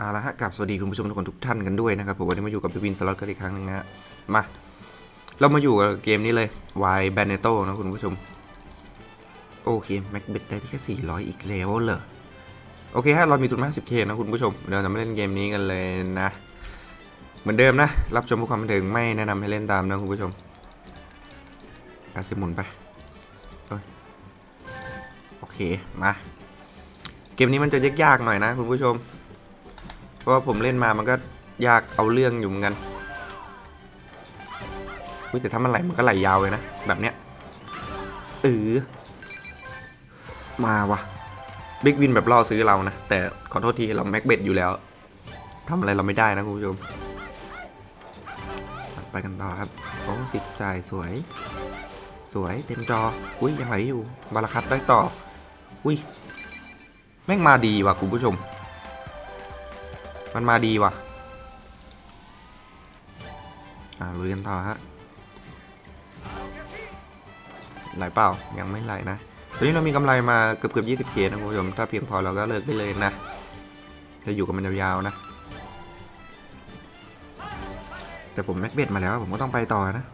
เอาละฮะกับสวัสดีคุณผู้ชมทุกคนทุกท่านกันด้วยนะครับผมวันนี้มาอยู่กับพี่วินสล็อตกันอีกครั้งหนึงนะฮะมา เรามาอยู่กับเกมนี้เลย Y b a n e t o นะคุณผู้ชม โอเคแม็กเบตได้ที่แค่400 อีกแล้วเหรอโอเคฮะเรามีทุน 50k นะคุณผู้ชมเดี๋ยวเราจะมาเล่นเกมนี้กันเลยนะ เหมือนเดิมนะ รับชมเพื่อความบันเทิงไม่แนะนำให้เล่นตามนะคุณผู้ชมอาสิมุนไปโอเคมาเกมนี้มันจะยากๆหน่อยนะคุณผู้ชม เพราะว่าผมเล่นมามันก็ยากเอาเรื่องอยู่เหมือนกันอุ๊ยแต่ถ้ามันไหลมันก็ไหลยาวเลยนะ แบบเนี้ยเออมาวะบิ๊กวินแบบล่อซื้อเรานะ แต่ขอโทษทีเราแม็กเบ็ดอยู่แล้วทำอะไรเราไม่ได้นะคุณผู้ชม ไปกันต่อครับโอ้สิบจ่ายสวย สวยเต็มจอ อุ้ยยังไหลอยู่ บาราคัตได้ต่อ อุ้ย แม่งมาดีว่ะคุณผู้ชม มันมาดีว่ะ อ่าลุยกันต่อฮะ ไหลเปล่า ยังไม่ไหลนะตอนนี้เรามีกำไรมาเกือบเกือบยี่สิบเคนะคุณผู้ชม ถ้าเพียงพอเราก็เลิกได้เลยนะ จะอยู่กับมันยาวๆนะ แต่ผมแม็กเบ็ดมาแล้วผมก็ต้องไปต่อนะ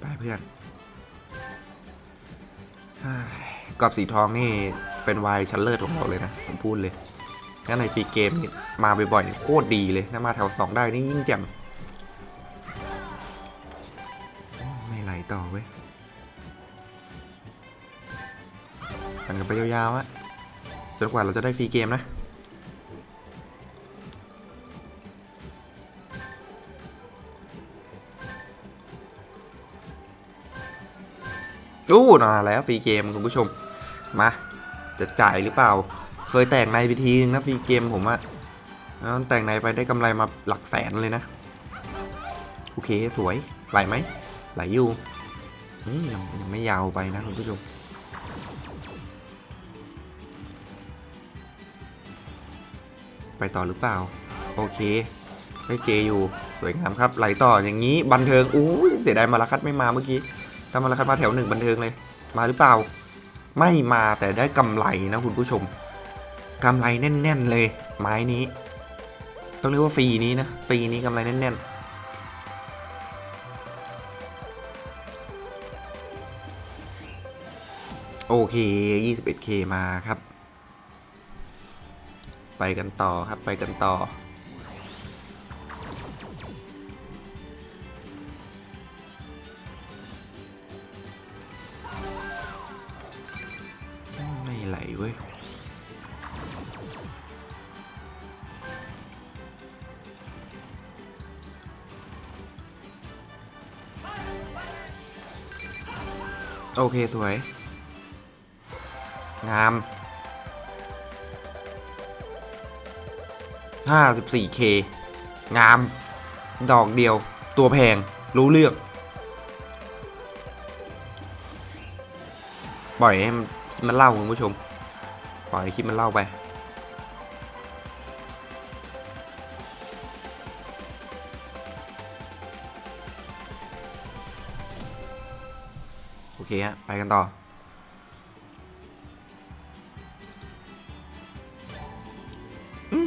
ไปเพื่อนกรอบสีทองนี่ เป็นวายชั้นเลิศของเราเลยนะ ผมพูดเลยถ้าในฟรีเกมนี่มาบ่อยๆโคตรดีเลยถ้ามาแถว2ได้นี่ยิ่งแจ่มไม่ไหลต่อเว้ยปั่นกันไปยาวๆอะจนกว่าเราจะได้ฟรีเกมนะอู้มาแล้วฟรีเกมคุณผู้ชม มา จะจ่ายหรือเปล่า เคยแต่งในพิธีนึงนะฟรีเกมผมอะแล้วแต่งในไปได้กำไรมาหลักแสนเลยนะ โอเคสวยไหลไหมไหลอยู่นี่ยังยังไม่ยาวไปนะคุณผู้ชมไปต่อหรือเปล่า โอเคได้เจอยู่ สวยงามครับไหลต่ออย่างนี้บันเทิงอู้ยเสียดายมาลาคัดไม่มาเมื่อกี้ถ้ามาลาคัดมาแถวหนึ่งบันเทิงเลย มาหรือเปล่า ไม่มาแต่ได้กำไรนะคุณผู้ชมกำไรแน่น ๆ เลย ไม้นี้ ต้องเรียกว่าฟรีนี้นะฟรีนี้กำไรแน่น ๆโอเค 21k มาครับ ไปกันต่อครับ ไปกันต่อ โอเค สวย งาม 54k งาม ดอกเดียว ตัวแพง รู้เรื่อง ปล่อยให้มันมันเล่าคุณผู้ชม ปล่อยคลิปมันเล่าไป เคฮะ ไปกันต่อ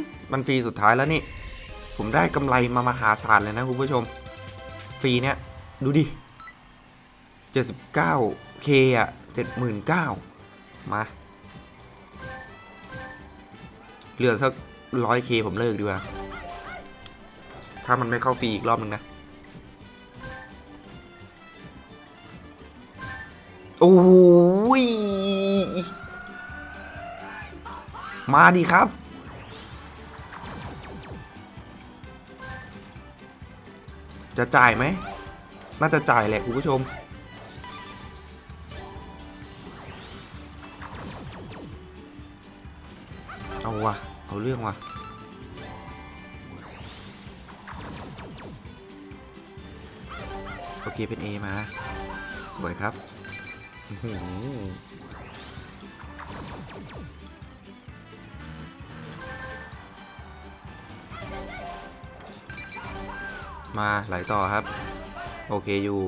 มมันฟรีสุดท้ายแล้วนี่ ผมได้กำไรมามหาศาลเลยนะคุณผู้ชม ฟรีเนี่ย ดูดิ 79k อะ 79,000 มา เหลือสัก 100k ผมเลิกดีกว่า ถ้ามันไม่เข้าฟรีอีกรอบนึงนะ โอ้ยมาดีครับ จะจ่ายไหม น่าจะจ่ายแหละคุณผู้ชม เอาวะเอาเรื่องวะโอเคเป็น A มา สวยครับ มาไหลต่อครับ โอเคอยู่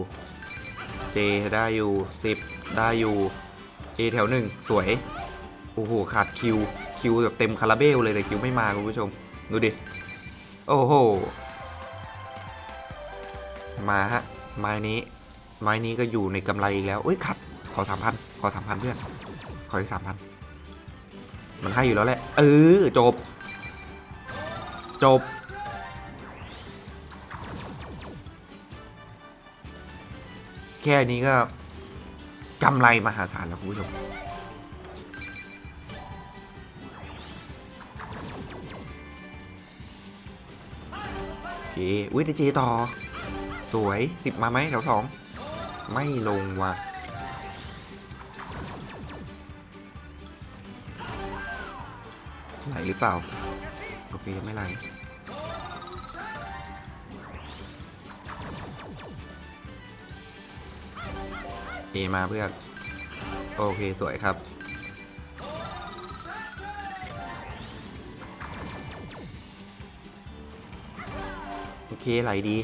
J ได้อยู่10ได้อยู่ A แถวหนึ่งสวย โอ้โห ขาดคิว คิวแบบเต็มคาราเบลเลยแต่คิวไม่มาคุณผู้ชม ดูดิ โอ้โห มาฮะ ไม้นี้ ไม้นี้ก็อยู่ในกำไรอีกแล้วเอ้ยขัด ขอสามพันขอสามพันเพื่อน ขออีกสามพันมันให้อยู่แล้วแหละ เออ จบ จบ แค่นี้ก็กำไรมหาศาลแล้วคุณผู้ชมโอเคอุ้ยได้เจต่อ สวยสิบมาไหมแถวสอง ไม่ลงว่ะ ไหลหรือเปล่า โอเคไม่ไหลเอมาเพื่อนโอเคสวยครับโอเคไหลดี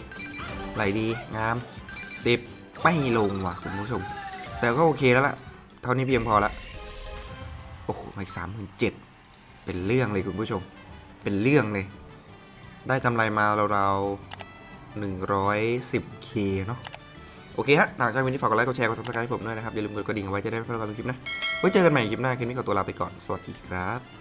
ไหลดีงามสิบไม่ลงว่ะคุณผู้ชม แต่ก็โอเคแล้วล่ะ เท่านี้เพียงพอละโอ้โหไม่สามหมื่นเจ็ด เป็นเรื่องเลยคุณผู้ชม เป็นเรื่องเลย ได้กำไรมาเราๆหนึ่งร้อยสิบเคเนาะโอเคฮะหลังจากวันนี้ฝากกดไลค์ กดแชร์ กดซับสไครต์ให้ผมด้วยนะครับ อย่าลืมกดกระดิ่งเอาไว้จะได้ไม่พลาดการดูคลิปนะ ไว้เจอกันใหม่คลิปหน้า คลิปนี้ขอตัวลาไปก่อน สวัสดีครับ